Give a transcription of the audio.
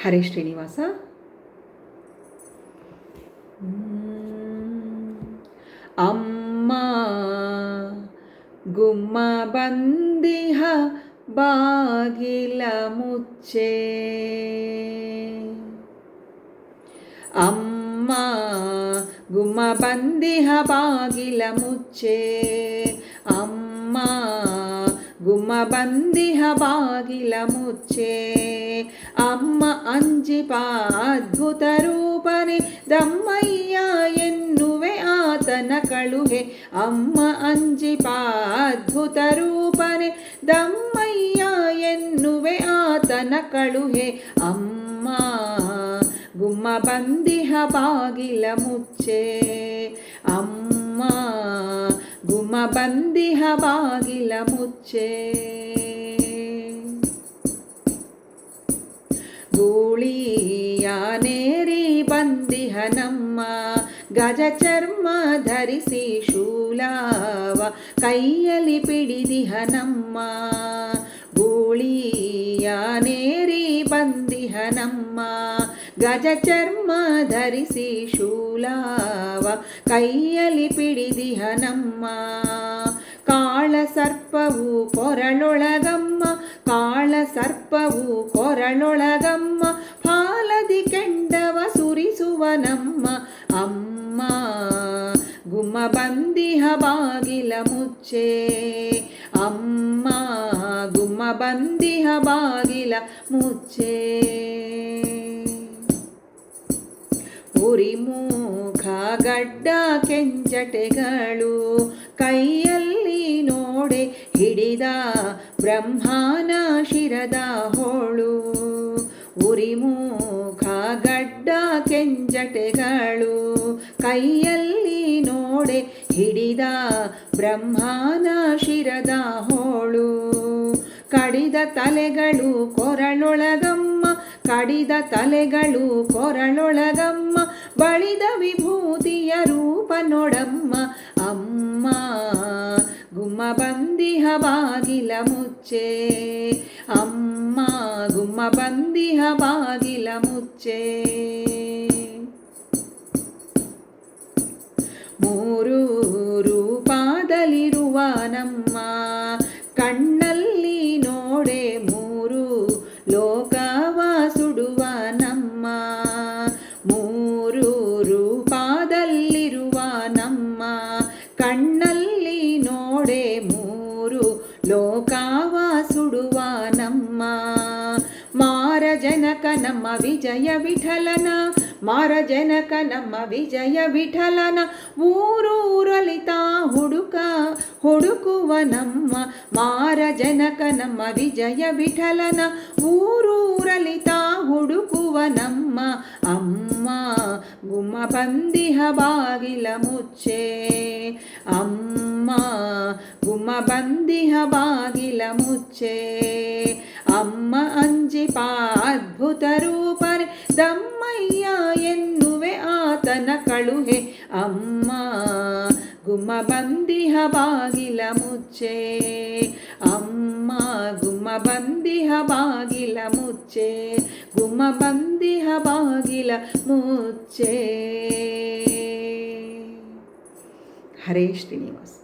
హరే శ్రీనివాస. అమ్మా గుమ్మ బందిహ బాగిల ముచ్చే అమ్మా గుమ్మ బందిహ బాగిల ముచ్చే అమ్మా ಗುಮ್ಮಬಂದಿಹ ಬಾಗಿಲ ಮುಚ್ಚೆ ಅಮ್ಮ ಅಂಜಿಪ ಅದ್ಭುತ ರೂಪನೆ ದಮ್ಮಯ್ಯ ಎನ್ನುವೆ ಆತನ ಕಳುಹೆ ಅಮ್ಮ ಅಂಜಿಪ ಅದ್ಭುತ ರೂಪನೆ ದಮ್ಮಯ್ಯ ಎನ್ನುವೆ ಆತನ ಕಳುಹೆ ಅಮ್ಮ ಗುಮ್ಮ ಬಂದಿಹ ಬಾಗಿಲ ಮುಚ್ಚೆ ಅಮ್ಮ ಬಂದಿಹ ಬಾಗಿಲ ಮುಚ್ಚೆ. ಗೂಳಿಯಾನೇರಿ ಬಂದಿಹ ನಮ್ಮ ಗಜ ಚರ್ಮ ಧರಿಸಿ ಶೂಲಾವ ಕೈಯಲ್ಲಿ ಪಿಡಿದಿಹ ನಮ್ಮ ಗೂಳಿಯಾನೇರಿ ಬಂದಿಹ ನಮ್ಮ ಗಜ ಚರ್ಮ ಧರಿಸಿ ಶೂಲಾವ ಕೈಯಲ್ಲಿ ಪಿಡಿದಿಹ ನಮ್ಮ ಕಾಳ ಸರ್ಪವು ಕೊರಳೊಳಗಮ್ಮ ಕಾಳ ಸರ್ಪವು ಕೊರಳೊಳಗಮ್ಮ ಫಾಲದಿ ಕೆಂಡವ ಸುರಿಸುವ ನಮ್ಮ ಅಮ್ಮ ಗುಮ್ಮ ಬಂದಿಹ ಬಾಗಿಲ ಮುಚ್ಚೆ ಅಮ್ಮ ಗುಮ್ಮ ಬಂದಿಹ ಬಾಗಿಲ ಮುಚ್ಚೆ ಉರಿಮೂಖ ಗಡ್ಡ ಕೆಂಜಟೆಗಳು ಕೈಯಲ್ಲಿ ನೋಡೆ ಹಿಡಿದ ಬ್ರಹ್ಮನ ಶಿರದ ಹೋಳು. ಉರಿಮುಖ ಗಡ್ಡ ಕೆಂಜಟೆಗಳು ಕೈಯಲ್ಲಿ ನೋಡೆ ಹಿಡಿದ ಬ್ರಹ್ಮನ ಶಿರದ ಹೋಳು. ಕಡಿದ ತಲೆಗಳು ಕೊರಳೊಳಗಮ್ಮ ಕಡಿದ ತಲೆಗಳು ಕೊರಳೊಳಗಮ್ಮ ಬಳಿದ ವಿಭೂತಿಯ ರೂಪ ನೋಡಮ್ಮ ಅಮ್ಮ ಗುಮ್ಮ ಬಂದಿಹ ಬಾಗಿಲ ಮುಚ್ಚೆ ಅಮ್ಮ ಗುಮ್ಮ ಬಂದಿಹ ಬಾಗಿಲ ಮುಚ್ಚೆ ಮೂರು ರೂಪದಲ್ಲಿರುವ ನಮ್ಮ ಲೋಕವ ಸುಡುವ ನಮ್ಮ ಮಾರಜನಕ ನಮ್ಮ ವಿಜಯ ವಿಠಲನ ಮಾರಜನಕ ನಮ್ಮ ವಿಜಯ ವಿಠಲನ ಊರೂರಲಿತ ಹುಡುಕ ಹುಡುಕುವ ನಮ್ಮ ಮಾರಜನಕ ನಮ್ಮ ವಿಜಯ ವಿಠಲನ ಊರೂರಲಿತ ಹುಡುಕುವ ನಮ್ಮ ಅಮ್ಮ ಗುಮ್ಮ ಬಂದಿಹ ಬಾಗಿಲ ಮುಚ್ಚೆ ಅಮ್ಮ ಗುಮ್ಮ ಬಂದಿಹ ಬಾಗಿಲ ಮುಚ್ಚೆ ಅಮ್ಮ ಅಂಜಿಪಾ ಅದ್ಭುತ ರೂಪನೆ ದಮ್ಮಯ್ಯ ಎನ್ನುವೆ ಆತನ ಕಳುಹೆ ಅಮ್ಮ ಗುಮ್ಮ ಬಂದಿಹ ಬಾಗಿಲ ಮುಚ್ಚೆ ಅಮ್ಮ ಗುಮ್ಮ ಬಂದಿಹ ಬಾಗಿಲ ಮುಚ್ಚೆ ಗುಮ್ಮ ಬಂದಿಹ ಬಾಗಿಲ ಮುಚ್ಚೆ ಹರೇ ಶ್ರೀನಿವಾಸ್